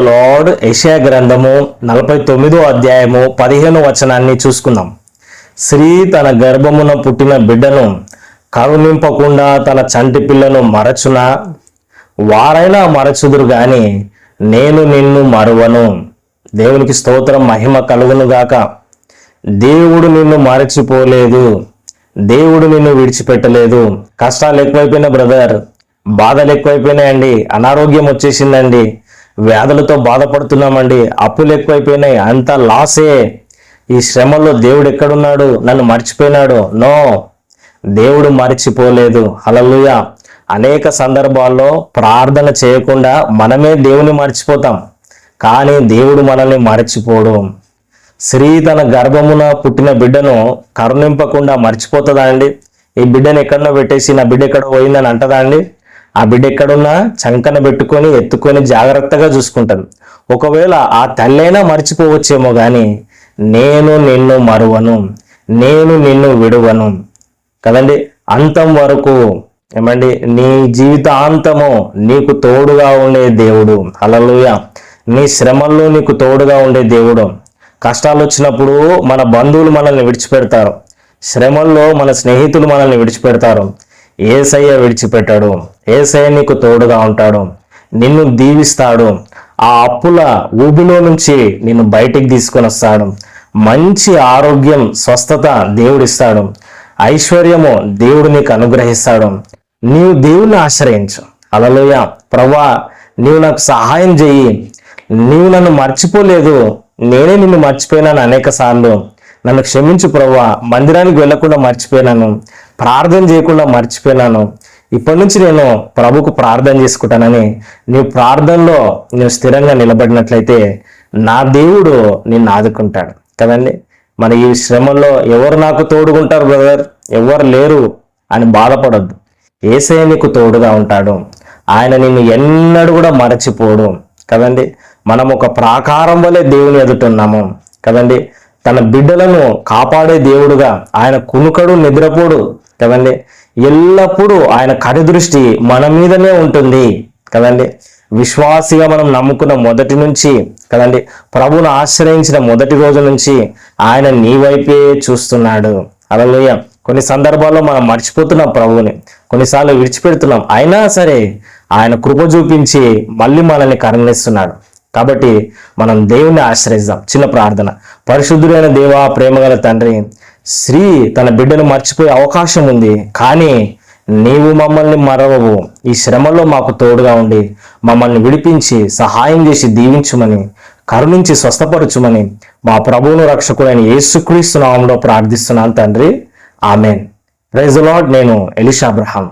Lord Asia గ్రంథము నలభై తొమ్మిదో అధ్యాయము పదిహేను వచనాన్ని చూసుకుందాం. స్త్రీ తన గర్భమున పుట్టిన బిడ్డను కరుణింపకుండా తన చంటి పిల్లను మరచునా? వారైనా మరచుదురు గాని నేను నిన్ను మరువను. దేవునికి స్తోత్రం మహిమ కలుగునుగాక దేవుడు నిన్ను మరచిపోలేదు. దేవుడు నిన్ను విడిచిపెట్టలేదు. కష్టాలు ఎక్కువైపోయినా బ్రదర్ బాధలు ఎక్కువైపోయినాయండి. అనారోగ్యం వచ్చేసిందండి. వ్యాధులతో బాధపడుతున్నామండి. అప్పులు ఎక్కువైపోయినాయి. అంత లాసే. ఈ శ్రమలో దేవుడు ఎక్కడున్నాడు? నన్ను మర్చిపోయినాడు. నో. దేవుడు మర్చిపోలేదు. అలలుయ అనేక సందర్భాల్లో ప్రార్థన చేయకుండా మనమే దేవుని మర్చిపోతాం. కానీ దేవుడు మనల్ని మర్చిపోడు. స్త్రీ తన గర్భమున పుట్టిన బిడ్డను కరుణింపకుండా మర్చిపోతుందా అండి? ఈ బిడ్డను ఎక్కడనో పెట్టేసి నా బిడ్డ ఎక్కడ పోయిందని అంటదా అండి? ఆ బిడ్డ ఎక్కడున్నా చంకన పెట్టుకొని ఎత్తుకొని జాగ్రత్తగా చూసుకుంటాను ఒకవేళ ఆ తల్లైనా మర్చిపోవచ్చేమో కానీ నేను నిన్ను మరువను నేను నిన్ను విడువను. కదండి? అంతం వరకు ఏమండి? నీ జీవితాంతము నీకు తోడుగా ఉండే దేవుడు. అలలుయ నీ శ్రమల్లో నీకు తోడుగా ఉండే దేవుడు. కష్టాలు వచ్చినప్పుడు మన బంధువులు మనల్ని విడిచిపెడతారు. శ్రమల్లో మన స్నేహితులు మనల్ని విడిచిపెడతారు. ఏసయ్య విడిచిపెట్టాడు. ఏసయ్య నీకు తోడుగా ఉంటాడు. నిన్ను దీవిస్తాడు. ఆ అప్పుల ఊబిలో నుంచి నిన్ను బయటికి తీసుకొని వస్తాడు. మంచి ఆరోగ్యం స్వస్థత దేవుడిస్తాడు. ఐశ్వర్యము దేవుడు నీకు అనుగ్రహిస్తాడు. నీవు దేవుణ్ణి ఆశ్రయించు. అలలోయ ప్రభా నీవు నాకు సహాయం చెయ్యి. నీవు నన్ను మర్చిపోలేదు. నేనే నిన్ను మర్చిపోయినాను అనేక సార్లు. నన్ను క్షమించు ప్రవ్వా. మందిరానికి వెళ్ళకుండా మర్చిపోయినాను. ప్రార్థన చేయకుండా మర్చిపోయినాను. ఇప్పటి నుంచి నేను ప్రభుకు ప్రార్థన చేసుకుంటానని నీ ప్రార్థనలో నువ్వు స్థిరంగా నిలబడినట్లయితే నా దేవుడు నిన్ను ఆదుకుంటాడు. కదండి? మన ఈ శ్రమంలో ఎవరు నాకు తోడుకుంటారు బ్రదర్? ఎవరు లేరు అని బాధపడద్దు. ఏసే నీకు తోడుగా ఉంటాడు. ఆయన నిన్ను ఎన్నడూ కూడా మరచిపోడు. కదండి? మనం ఒక ప్రాకారం వలె దేవుని ఎదుటున్నాము కదండి? తన బిడ్డలను కాపాడే దేవుడుగా ఆయన కునుకడు నిద్రపోడు కదండి? ఎల్లప్పుడూ ఆయన కనుదృష్టి మన మీదనే ఉంటుంది కదండి? విశ్వాసిగా మనం నమ్ముకున్న మొదటి నుంచి కదండి? ప్రభును ఆశ్రయించిన మొదటి రోజు నుంచి ఆయన నీ వైపే చూస్తున్నాడు. అలలోయ కొన్ని సందర్భాల్లో మనం మర్చిపోతున్నాం ప్రభువుని. కొన్నిసార్లు విడిచిపెడుతున్నాం. అయినా సరే ఆయన కృప చూపించి మళ్ళీ మనల్ని కరుణిస్తున్నాడు. కాబట్టి మనం దేవుణ్ణి ఆశ్రయిద్దాం. చిన్న ప్రార్థన. పరిశుద్ధుడైన దేవా ప్రేమగల తండ్రి స్త్రీ తన బిడ్డను మర్చిపోయే అవకాశం ఉంది. కానీ నీవు మమ్మల్ని మరవవు. ఈ శ్రమలో మాకు తోడుగా ఉండి మమ్మల్ని విడిపించి సహాయం చేసి దీవించుమని కరుణించి స్వస్థపరచుమని మా ప్రభువును రక్షకుడైన యేసుక్రీస్తు నామంలో ప్రార్థిస్తున్నాను తండ్రి. ఆమెన్. ప్రైజ్ లాడ్ నేను ఎలిషా అబ్రహాం.